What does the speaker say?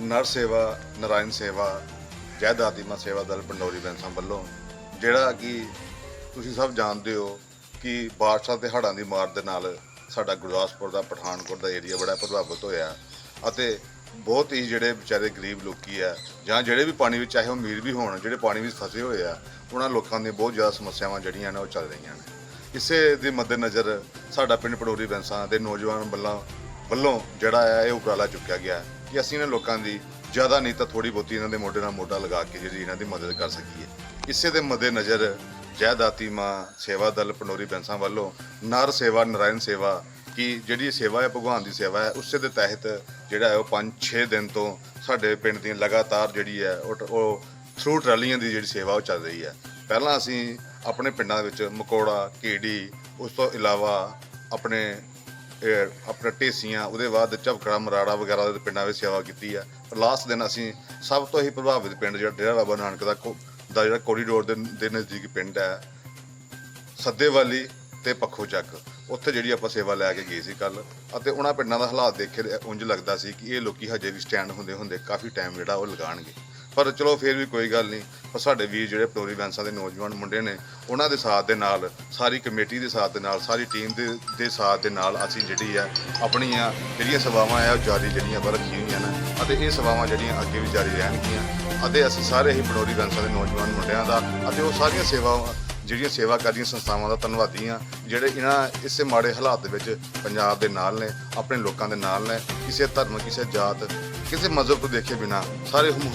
ਨਰ ਸੇਵਾ, ਨਰਾਇਣ ਸੇਵਾ ਜੈ ਦਾਤੀਮਾ ਸੇਵਾ ਦਲ ਪੰਡੋਰੀ ਬੈਂਸਾਂ ਵੱਲੋਂ, ਜਿਹੜਾ ਕਿ ਤੁਸੀਂ ਸਭ ਜਾਣਦੇ ਹੋ ਕਿ ਬਾਦਸ਼ਾਹ ਤੇ ਹੜ੍ਹਾਂ ਦੀ ਮਾਰ ਦੇ ਨਾਲ ਸਾਡਾ ਗੁਰਦਾਸਪੁਰ ਦਾ, ਪਠਾਨਕੋਟ ਦਾ ਏਰੀਆ ਬੜਾ ਪ੍ਰਭਾਵਿਤ ਹੋਇਆ ਅਤੇ ਬਹੁਤ ਹੀ ਜਿਹੜੇ ਵਿਚਾਰੇ ਗਰੀਬ ਲੋਕੀ ਆ, ਜਾਂ ਜਿਹੜੇ ਵੀ ਪਾਣੀ ਵਿੱਚ, ਚਾਹੇ ਉਹ ਅਮੀਰ ਵੀ ਹੋਣ, ਜਿਹੜੇ ਪਾਣੀ ਵਿੱਚ ਫਸੇ ਹੋਏ ਆ, ਉਹਨਾਂ ਲੋਕਾਂ ਦੀਆਂ ਬਹੁਤ ਜ਼ਿਆਦਾ ਸਮੱਸਿਆਵਾਂ ਜਿਹੜੀਆਂ ਨੇ ਉਹ ਚੱਲ ਰਹੀਆਂ ਨੇ। ਇਸੇ ਦੇ ਮੱਦੇਨਜ਼ਰ ਸਾਡਾ ਪਿੰਡ ਪੜੋਰੀ ਬੈਂਸਾਂ ਦੇ ਨੌਜਵਾਨ ਵੱਲੋਂ ਵੱਲੋਂ ਜਿਹੜਾ ਹੈ ਇਹ ਉਪਰਾਲਾ ਚੁੱਕਿਆ ਗਿਆ ਕਿ ਅਸੀਂ ਇਹਨਾਂ ਲੋਕਾਂ ਦੀ ਜ਼ਿਆਦਾ ਨਹੀਂ ਤਾਂ ਥੋੜੀ ਬਹੁਤੀ ਇਹਨਾਂ ਦੇ ਮੋਢੇ ਨਾਲ ਮੋਢਾ ਲਗਾ ਕੇ ਜਿਹੜੀ ਇਹਨਾਂ ਦੀ ਮਦਦ ਕਰ ਸਕੀਏ। ਇਸੇ ਦੇ ਮੱਦੇਨਜ਼ਰ ਜੈ ਦਾਤੀ ਮਾਂ ਸੇਵਾ ਦਲ ਪਨੋਰੀ ਬੈਂਸਾਂ ਵੱਲੋਂ ਨਰ ਸੇਵਾ, ਨਰਾਇਣ ਸੇਵਾ ਕਿ ਜਿਹੜੀ ਸੇਵਾ ਹੈ, ਭਗਵਾਨ ਦੀ ਸੇਵਾ ਹੈ, ਉਸੇ ਦੇ ਤਹਿਤ ਜਿਹੜਾ ਹੈ ਉਹ 5-6 ਦਿਨ ਤੋਂ ਸਾਡੇ ਪਿੰਡ ਦੀ ਲਗਾਤਾਰ ਜਿਹੜੀ ਹੈ, ਉਹ ਟ- ਉਹ ਥਰੂ ਟਰਾਲੀਆਂ ਦੀ ਜਿਹੜੀ ਸੇਵਾ ਉਹ ਚੱਲ ਰਹੀ ਹੈ। ਪਹਿਲਾਂ ਅਸੀਂ ਆਪਣੇ ਪਿੰਡਾਂ ਵਿੱਚ ਮਕੌੜਾ ਕੀੜੀ ਉਸ ਤੋਂ ਇਲਾਵਾ ਆਪਣੇ ਆਪਣਾ ਢੇਸੀਆਂ, ਉਹਦੇ ਬਾਅਦ ਝਪਕੜਾ, ਮਰਾੜਾ ਵਗੈਰਾ ਦੇ ਪਿੰਡਾਂ ਵਿੱਚ ਸੇਵਾ ਕੀਤੀ ਹੈ ਪਰ ਲਾਸਟ ਦਿਨ ਅਸੀਂ ਸਭ ਤੋਂ ਹੀ ਪ੍ਰਭਾਵਿਤ ਪਿੰਡ ਜਿਹੜਾ ਡੇਰਾ ਬਾਬਾ ਨਾਨਕ ਦਾ ਕੋ- ਦਾ ਜਿਹੜਾ ਕੋਰੀਡੋਰ ਦੇ ਦੇ ਨਜ਼ਦੀਕ ਪਿੰਡ ਹੈ, ਸੱਦੇਵਾਲੀ ਤੇ ਪੱਖੋ ਚੱਕ। ਉੱਥੇ ਜਿਹੜੀ ਆਪਾਂ ਸੇਵਾ ਲੈ ਕੇ ਗਏ ਸੀ ਕੱਲ। ਅਤੇ ਉਹਨਾਂ ਪਿੰਡਾਂ ਦਾ ਹਾਲਾਤ ਦੇਖੇ ਉਂਝ ਲੱਗਦਾ ਸੀ ਕਿ ਇਹ ਲੋਕੀ ਹਜੇ ਵੀ ਸਟੈਂਡ ਹੁੰਦੇ ਹੁੰਦੇ ਕਾਫੀ ਟਾਈਮ ਜਿਹੜਾ ਉਹ ਲਗਾਣਗੇ ਪਰ ਚਲੋ ਫਿਰ ਵੀ ਕੋਈ ਗੱਲ ਨਹੀਂ, ਪਰ ਸਾਡੇ ਵੀਰ ਜਿਹੜੇ ਪਟੋਰੀ ਬੈਂਸਾਂ ਦੇ ਨੌਜਵਾਨ ਮੁੰਡੇ ਨੇ, ਉਹਨਾਂ ਦੇ ਸਾਥ ਦੇ ਨਾਲ, ਸਾਰੀ ਕਮੇਟੀ ਦੇ ਸਾਥ ਦੇ ਨਾਲ, ਸਾਰੀ ਟੀਮ ਦੇ ਦੇ ਸਾਥ ਦੇ ਨਾਲ ਅਸੀਂ ਜਿਹੜੀ ਆ, ਆਪਣੀਆਂ ਜਿਹੜੀਆਂ ਸੇਵਾਵਾਂ ਆ, ਉਹ ਜਾਰੀ ਜਿਹੜੀਆਂ ਵਾ ਰੱਖੀਆਂ ਹੋਈਆਂ ਨੇ, ਅਤੇ ਇਹ ਸੇਵਾਵਾਂ ਜਿਹੜੀਆਂ ਅੱਗੇ ਵੀ ਜਾਰੀ ਰਹਿਣਗੀਆਂ, ਅਤੇ ਅਸੀਂ ਸਾਰੇ ਹੀ ਪਟੋਰੀ ਬੈਂਸਾਂ ਦੇ ਨੌਜਵਾਨ ਮੁੰਡਿਆਂ ਦਾ, ਅਤੇ ਉਹ ਸਾਰੀਆਂ ਸੇਵਾਵਾਂ, ਜਿਹੜੀਆਂ ਸੇਵਾ ਕਰਦੀਆਂ ਸੰਸਥਾਵਾਂ ਦਾ ਧੰਨਵਾਦੀ ਹਾਂ ਜਿਹੜੇ ਇਹਨਾਂ ਇਸੇ ਮਾੜੇ ਹਾਲਾਤ ਦੇ ਵਿੱਚ ਪੰਜਾਬ ਦੇ ਨਾਲ ਨੇ, ਆਪਣੇ ਲੋਕਾਂ ਦੇ ਨਾਲ ਨੇ, ਕਿਸੇ ਧਰਮ, ਕਿਸੇ ਜਾਤ, ਕਿਸੇ ਮਜ਼ਹਬ ਤੋਂ ਦੇਖੇ ਬਿਨਾ, ਸਾਰੇ ਹੁਮ-